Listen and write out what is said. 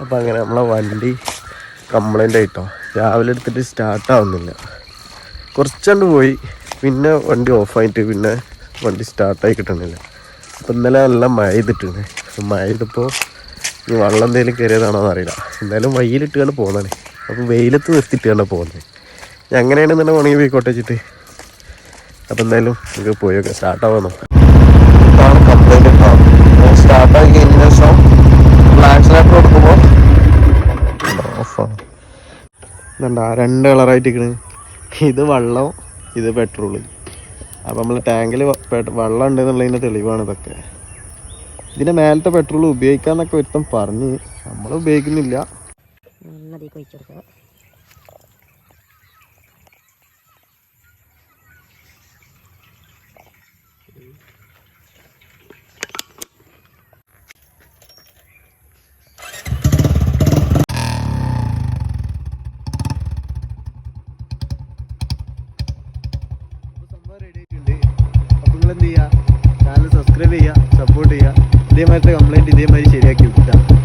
അപ്പം അങ്ങനെ നമ്മളെ വണ്ടി കംപ്ലൈന്റ് ആയിട്ടോ. രാവിലെ എടുത്തിട്ട് സ്റ്റാർട്ടാവുന്നില്ല കുറച്ചുകൊണ്ട് പോയി. പിന്നെ വണ്ടി ഓഫായിട്ട് പിന്നെ വണ്ടി സ്റ്റാർട്ടായി കിട്ടുന്നില്ല. അപ്പം ഇന്നലെ നല്ല മഴ ചെയ്തിട്ടുണ്ട് മഴ ചെയ്തപ്പോൾ ഈ വെള്ളം എന്തെങ്കിലും കയറിയതാണോ എന്നറിയില്ല. എന്തായാലും വയ്യിലിട്ടുകൊണ്ട് പോകുന്നതാണ് അപ്പോൾ വെയിലത്ത് നിർത്തിയിട്ടാണ് പോകുന്നത് ഞാൻ അങ്ങനെയാണ് തന്നെ ഉണങ്ങി പോയിക്കോട്ടെ വെച്ചിട്ട്. അപ്പം എന്തായാലും നമുക്ക് പോയി നോക്കാം. സ്റ്റാർട്ടാവാൻ നോക്കാം. കംപ്ലൈന്റ് ഓഫാണ് രണ്ട് കളറായിട്ട് ഇരിക്കണ് ഇത് വെള്ളം ഇത് പെട്രോൾ അപ്പം നമ്മൾ ടാങ്കിൽ വെള്ളം ഉണ്ടെന്നുള്ളതിന്റെ തെളിവാണ് ഇതൊക്കെ. ഇതിന്റെ മേലത്തെ പെട്രോൾ ഉപയോഗിക്കാന്നൊക്കെ ഒരുത്തം പറഞ്ഞ്. നമ്മൾ ഉപയോഗിക്കുന്നില്ല. സബ്സ്ക്രൈബ് ചെയ്യുക സപ്പോർട്ട് ചെയ്യുക. ഇതേമാതിരത്തെ കംപ്ലൈന്റ് ഇതേമാതിരി ശരിയാക്കി വെക്കുക